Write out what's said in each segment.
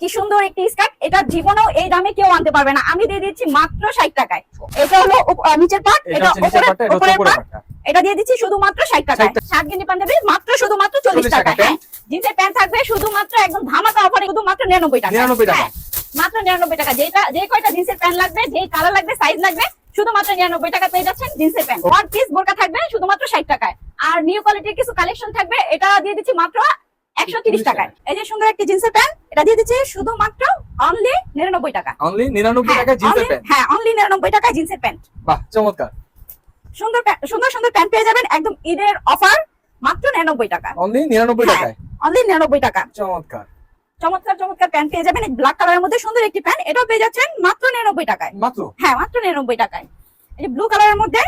কি সুন্দর একটি স্কার্ট এটা জীবনেও এই দামে কেউ আনতে পারবে না। আমি দিয়ে দিচ্ছি মাত্র ষাট টাকায়। এটা হলো নিচের পার্ট এটা উপরের এটা পার্ট পাটটা এটা দিয়ে দিচ্ছি শুধুমাত্র ষাট টাকায়। 60 টাকা। শার্ট গেঞ্জি পাঞ্জাবি মাত্র শুধুমাত্র চল্লিশ 40 টাকা, টাকা হ্যাঁ। জিন্সের প্যান্ট থাকবে শুধুমাত্র একদম ধামাকা অফারে শুধুমাত্র নিরানব্বই টাকা 99 টাকা। হ্যাঁ, মাত্র নিরানব্বই টাকা। যেটা যে কয়টা জিন্সের প্যান্ট লাগবে যে কালার লাগবে সাইজ লাগবে শুধুমাত্র নিরানব্বই টাকা পেয়ে যাচ্ছেন জিন্সের প্যান্ট ওয়ান পিস বোরকা থাকবে শুধুমাত্র ষাট টাকায়। আর নিউ কোয়ালিটির কিছু কালেকশন থাকবে এটা দিয়ে দিচ্ছি মাত্র একশো তিরিশ টাকায়। এই যে সুন্দর একটি জিন্সের প্যান্ট এটা দিয়ে দিচ্ছি শুধুমাত্র অনলি নিরানব্বই টাকা। অনলি নিরানব্বই হ্যাঁ, টাকা জিন্সের প্যান্ট? হ্যাঁ অনলি নিরানব্বই টাকায় জিন্সের প্যান্ট। বাহ চমৎকার। সুন্দর সুন্দর সুন্দর প্যান্ট পেয়ে যাবেন একদম ঈদের অফার মাত্র নিরানব্বই টাকা। অনলি নিরানব্বই হ্যাঁ, টাকায়? অনলি নিরানব্বই টাকা। চমৎকার। চমৎকার চমৎকার প্যান্ট পেয়ে যাবেন ব্ল্যাক কালারের মধ্যে সুন্দর একটি প্যান্ট এটাও পেয়ে যাচ্ছেন মাত্র নিরানব্বই টাকায়। মাত্র? হ্যাঁ মাত্র নিরানব্বই টাকায়। এই যে ব্লু কালারের মধ্যে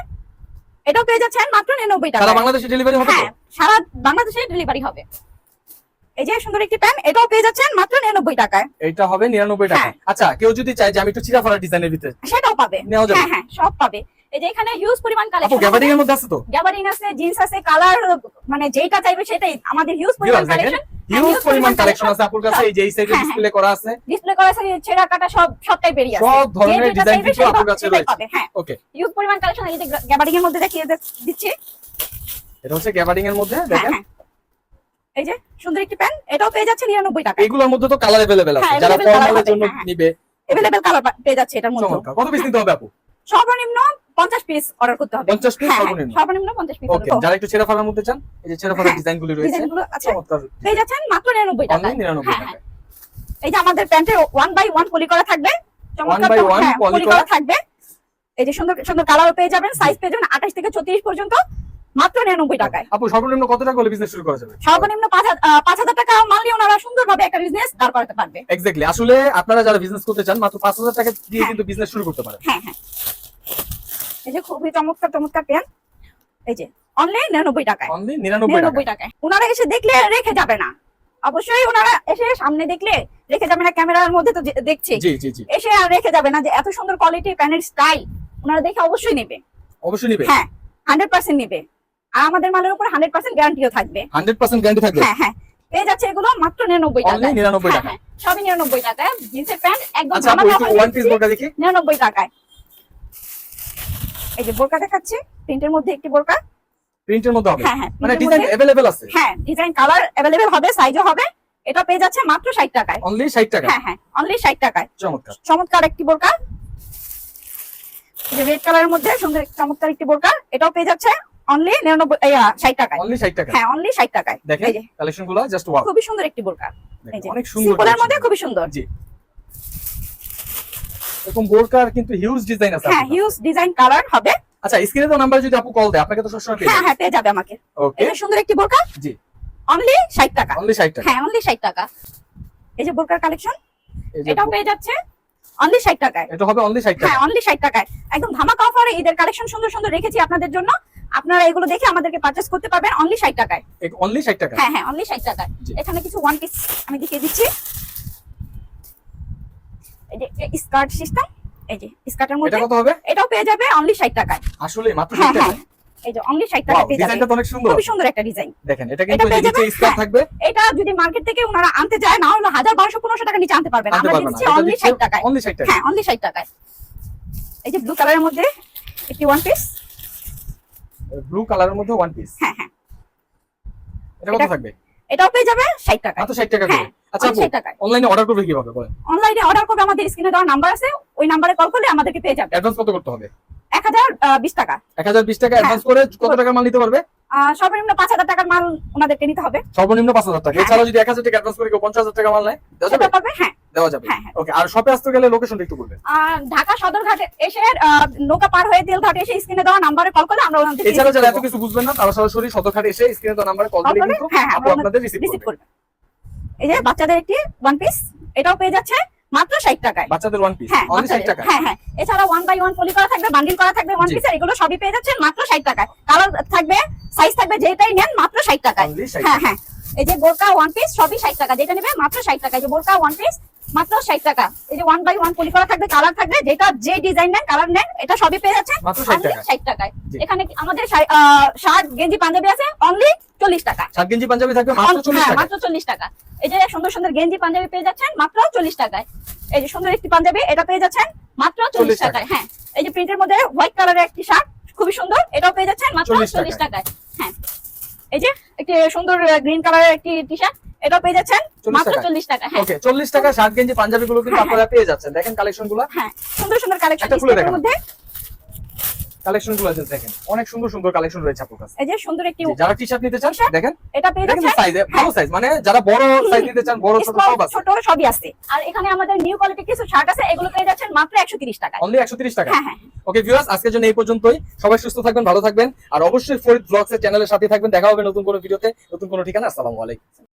এটাও পেয়ে যাচ্ছেন মাত্র নিরানব্বই সারা টাকা বাংলাদেশে ডেলিভারি হবে হ্যাঁ সারা বাংলাদেশে ডেলিভারি হবে। এই যে সুন্দর একটি প্যান্ট এটাও পেয়ে যাচ্ছেন মাত্র নিরানব্বই টাকায়। এইটা হবে নিরানব্বই টাকা হ্যাঁ। আচ্ছা কেউ যদি চায় যে আমি একটু চিরাফারা ডিজাইনের ভিতরে সেটাও পাবে। নেওয়া যাবে? হ্যাঁ হ্যাঁ সব পাবে। এই যে এখানে হিউজ পরিমাণ আপু এর মধ্যে আছে তো? গ্যাবারিং আছে জিন্স আছে কালার মানে যেটা চাইবে সেটাই। আমাদের হিউজ পরিমাণ কালেকশন হিউজ পরিমাণ কালেকশন আছে আপুর কাছে। এই যে এই সাইডে হ্যাঁ, ডিসপ্লে করা আছে। ডিসপ্লে করা আছে ছেঁড়া কাটা সব সবটাই বেরিয়ে আছে। সব ধরনের ডিজাইন কিন্তু আপুর কাছে রয়েছে। হ্যাঁ। ওকে হিউজ পরিমাণ কালেকশন এই যে গ্যাবারিং এর মধ্যে দেখিয়ে দিচ্ছি। এটা হচ্ছে গ্যাবারিং এর মধ্যে হ্যাঁ দেখেন হ্যাঁ। এই যে সুন্দর একটি প্যান্ট এটাও পেয়ে যাচ্ছে নিরানব্বই টাকা এগুলোর মধ্যে তো কালার अवेलेबल আছে হ্যাঁ, যারা available colour ফর্মালের হবে, জন্য হ্যাঁ। নিবে এভেলেবেল কালার পেয়ে যাচ্ছে এটার মধ্যে চমৎকার কত পিস নিতে হবে আপু সর্বনিম্ন পঞ্চাশ পিস অর্ডার করতে হবে 50 piece হ্যাঁ, হ্যাঁ, সর্বনিম্ন? সর্বনিম্ন পঞ্চাশ পিস ওকে যারা একটু ছেঁড়া ফাড়ার মধ্যে চান এই যে ছেঁড়া ফাড়ার হ্যাঁ, ডিজাইন গুলি রয়েছে ডিজাইনগুলো আছে চমৎকার পেয়ে যাচ্ছেন মাত্র নিরানব্বই টাকা অনলাইন নিরানব্বই টাকা এই যে আমাদের প্যান্টের ওয়ান বাই ওয়ান পলি করা থাকবে চমৎকার by চমৎকার- one হ্যাঁ, poly পলি করা। করা থাকবে এই যে সুন্দর সুন্দর কালারও পেয়ে যাবেন সাইজ পেয়ে যাবেন আঠাশ থেকে ছত্রিশ পর্যন্ত মাত্র নিরানব্বই টাকায়। আপু সর্বনিম্ন কত টাকা হলে বিজনেস শুরু করা যাবে? সর্বনিম্ন পাঁচ হাজার- টাকা মানলে ওনারা সুন্দরভাবে একটা বিজনেস দাঁড় করাতে পারবে। এক্স্যাক্টলি আসলে আপনারা যারা বিজনেস করতে চান মাত্র পাঁচ হাজার টাকা দিয়ে হ্যাঁ। কিন্তু বিজনেস শুরু করতে পারেন। হ্যাঁ হ্যাঁ। এই যে খুবই চমৎকার চমৎকার প্যান্ট এই যে অনলাইন নিরানব্বই টাকায়। অনলি নিরানব্বই টাকা নিরানব্বই টাকায়। ওনারা এসে দেখলে রেখে যাবে না। অবশ্যই ওনারা এসে সামনে দেখলে রেখে যাবে না ক্যামেরার মধ্যে তো দেখছি। এসে আর রেখে যাবে না যে এত সুন্দর কোয়ালিটির প্যানের স্টাইল ওনারা দেখে অবশ্যই নেবে। অবশ্যই নিবে। হ্যাঁ হান্ড্রেড পার্সেন্ট নেবে। আর আমাদের মালের উপর হান্ড্রেড পার্সেন্ট গ্যারান্টিও থাকবে হান্ড্রেড পার্সেন্ট গ্যারান্টি থাকবে হ্যাঁ হ্যাঁ পেয়ে যাচ্ছে এগুলো মাত্র নিরানব্বই Only টাকা 99 টাকা। সবই নিরানব্বই টাকায় জিন্সের প্যান্ট একদম আচ্ছা আপু ধামাকা একটু offer ওয়ান পিস দিচ্ছি, বোরকা দেখি নিরানব্বই টাকায় এই যে বোরকা দেখাচ্ছি প্রিন্টের মধ্যে একটি বোরকা প্রিন্টের মধ্যে হবে হ্যাঁ হ্যাঁ মানে print এর ডিজাইন মধ্যে- अवेलेबल আছে হ্যাঁ ডিজাইন কালার অ্যাভেলেবেল হবে সাইজও হবে এটা পেয়ে যাচ্ছে মাত্র ষাট টাকায় অনলি 60 টাকা হ্যাঁ হ্যাঁ অনলি ষাট টাকায় চমৎকার চমৎকার একটি বোরকা রেড কালারের মধ্যে সুন্দর একটি চমৎকার একটি বোরকা এটাও পেয়ে যাচ্ছে অনলি নিরানব্বই ষাট টাকায়। অনলি 60 টাকা হ্যাঁ অনলি ষাট টাকায়। দেখেন এই যে। কালেকশনগুলো জাস্ট ওয়াও খুবই সুন্দর একটি বোরকা। অনেক সুন্দর সিম্পলের মধ্যে। খুবই সুন্দর। জি। এরকম বোরকার কিন্তু হিউজ ডিজাইন আছে হ্যাঁ হিউজ ডিজাইন কালার হবে। আচ্ছা স্ক্রিনে তো নাম্বার যদি আপু কল দেয় আপনাকে তো সবসময় পেয়ে হ্যাঁ হ্যাঁ পেয়ে যাবে আমাকে। ওকে সুন্দর একটি বোরকা। জি। অনলি ষাট টাকা। অনলি 60 টাকা। হ্যাঁ অনলি ষাট টাকা। এই যে বোরকার কালেকশন এটাও পেয়ে যাচ্ছে। অনলি ষাট টাকায়। এটা হবে অনলি 60 টাকা। হ্যাঁ অনলি ষাট টাকায়। একদম ধামাকা অফারে ঈদের কালেকশন সুন্দর সুন্দর রেখেছি আপনাদের জন্য। আপনারা এগুলো দেখে আমাদেরকে পারচেস করতে পারবেন অনলি ষাট টাকায়। অনলি 60 টাকা হ্যাঁ হ্যাঁ অনলি ষাট টাকায়। এখানে কিছু ওয়ান পিস আমি দেখিয়ে দিচ্ছি। এই যে স্কার্ট সিস্টেম এই যে স্কার্টের এটা মধ্যে কত হবে? এটাও পেয়ে যাবে অনলি ষাট টাকায়। আসলে মাত্র হ্যাঁ 60 টাকা হ্যাঁ এই যে অনলি ষাট টাকা পেয়ে যাবে। ডিজাইনটা তো অনেক সুন্দর। খুবই সুন্দর একটা ডিজাইন দেখেন এটা কিন্তু এটা নিচে যাবেন, স্কার্ট হ্যাঁ। থাকবে। এটা যদি মার্কেট থেকে ওনারা আনতে যায় না হলে হাজার বারোশো পনেরোশো টাকা নিচে আনতে পারবেন। আমরা দিচ্ছি অনলি দিচ্ছে ষাট টাকায়। অনলি 60 টাকা হ্যাঁ অনলি ষাট টাকায়। এই যে ব্লু কালারের মধ্যে একটি ওয়ান পিস ব্লু কালারের মধ্যে ওয়ান পিস হ্যাঁ হ্যাঁ। এটা কত থাকবে? এটাও পেয়ে যাবে 60 টাকা মাত্র 60 টাকা করে। হ্যাঁ, আচ্ছা আপু 60 টাকা অনলাইনে অর্ডার করবে কীভাবে? বলেন। অনলাইনে অর্ডার করবে আমাদের স্ক্রিনে দেওয়া নাম্বার আছে ওই নম্বরে কল করলে আমাদেরকে পেয়ে যাবে। অ্যাডভান্স কত করতে হবে? এক হাজার আহ, বিশ টাকা। 1020 টাকা অ্যাডভান্স করে কত টাকা মাল নিতে পারবে? সর্বনিম্ন পাঁচ হাজার টাকার মাল ওনাদেরকে নিতে হবে। সর্বনিম্ন 5000 টাকা। হ্যাঁ। যদি 1000 টাকা অ্যাডভান্স করে কেউ 50000 টাকা মাল নেয় দেওয়া যাবে? হ্যাঁ। দেওয়া যাবে। হ্যাঁ, হ্যাঁ। ওকে আর শপে আসতে গেলে লোকেশনটা একটু বলবেন। ঢাকা সদরঘাটে এসে নৌকা পার হয়ে তেলঘাটে এসে স্ক্রিনে দেওয়া নাম্বারে কল করলে আমরা এছাড়া যারা এত কিছু বুঝবেন না তারা সরাসরি সদরঘাট এসে স্ক্রিনে তো নাম্বারে কল করলে, কিন্তু হ্যাঁ, আপনাদের রিসিভ করবে। এই যে বাচ্চাদের একটি ওয়ান পিস এটাও পেয়ে যাচ্ছে। মাত্র ষাট টাকায়। বাচ্চাদের ওয়ান পিস হ্যাঁ অনলি 60 টাকা হ্যাঁ হ্যাঁ। এছাড়া ওয়ান বাই ওয়ান পলি করা থাকবে বান্ডিল করা থাকবে ওয়ান। পিস এগুলো সবই পেয়ে যাচ্ছেন মাত্র ষাট টাকায়। কালার থাকবে সাইজ থাকবে যেটাই নেন মাত্র ষাট টাকায়। হ্যাঁ হ্যাঁ। এই যে বোরকা ওয়ান পিস সবই ষাট টাকা। যেটা নেবে মাত্র ষাট টাকা এই যে বোরকা ওয়ান পিস মাত্র ষাট টাকা। এই যে ওয়ান বাই ওয়ান পলি করা থাকবে কালার থাকবে যেটা যে ডিজাইন নেন কালার নেন এটা সবই পেয়ে যাচ্ছেন মাত্র 60 অনলি টাকায়। ষাট টাকায়। এখানে আমাদের শার্ট গেঞ্জি পাঞ্জাবি আছে অনলি চল্লিশ টাকা। ষাট গেঞ্জি পাঞ্জাবি থাকবে মাত্র চল্লিশ হ্যাঁ, টাকা। এই যে সুন্দর সুন্দর গেঞ্জি পাঞ্জাবি পেয়ে যাচ্ছেন মাত্র চল্লিশ টাকায়। এই যে সুন্দর একটি পাঞ্জাবি এটা পেয়ে যাচ্ছেন মাত্র চল্লিশ টাকায়। টাকায়। হ্যাঁ এই যে প্রিন্টের মধ্যে হোয়াইট কালারের একটি শার্ট খুবই সুন্দর এটাও পেয়ে যাচ্ছেন মাত্র চল্লিশ টাকায়। হ্যাঁ এই যে একটি সুন্দর গ্রিন কালারের একটি টি শার্ট এটাও পেয়ে যাচ্ছেন? মাত্র টাকায়। চল্লিশ টাকা হ্যাঁ। ওকে চল্লিশ টাকা শার্ট গেঞ্জি পাঞ্জাবি গুলো কিন্তু হ্যাঁ, আপনারা পেয়ে যাচ্ছেন। দেখেন কালেকশনগুলো। হ্যাঁ সুন্দর সুন্দর কালেকশন দেখান। মধ্যে। কালেকশনগুলো আছে দেখেন। অনেক সুন্দর সুন্দর কালেকশন রয়েছে আপনার কাছে। এই যে সুন্দর একটি যারা টি শার্ট নিতে চান দেখেন। এটা পেয়ে যাচ্ছেন। সাইজ ভালো সাইজ মানে যারা বড় সাইজ নিতে চান বড় ছোট সব আছে। ছোট সবই আছে। আর এখানে আমাদের নিউ কোয়ালিটির কিছু শার্ট আছে এগুলো পেয়ে যাচ্ছেন মাত্র একশো তিরিশ টাকা অনলি একশো তিরিশ টাকা হ্যাঁ হ্যাঁ ওকে ভিউয়ার্স আজকের জন্য এই পর্যন্তই। সবাই সুস্থ থাকবেন ভালো থাকবেন। আর অবশ্যই ফরিদ ব্লগস এর চ্যানেলের সাথে থাকবেন। দেখা হবে নতুন কোনো ভিডিওতে নতুন কোনো ঠিকানা। আসসালামু আলাইকুম।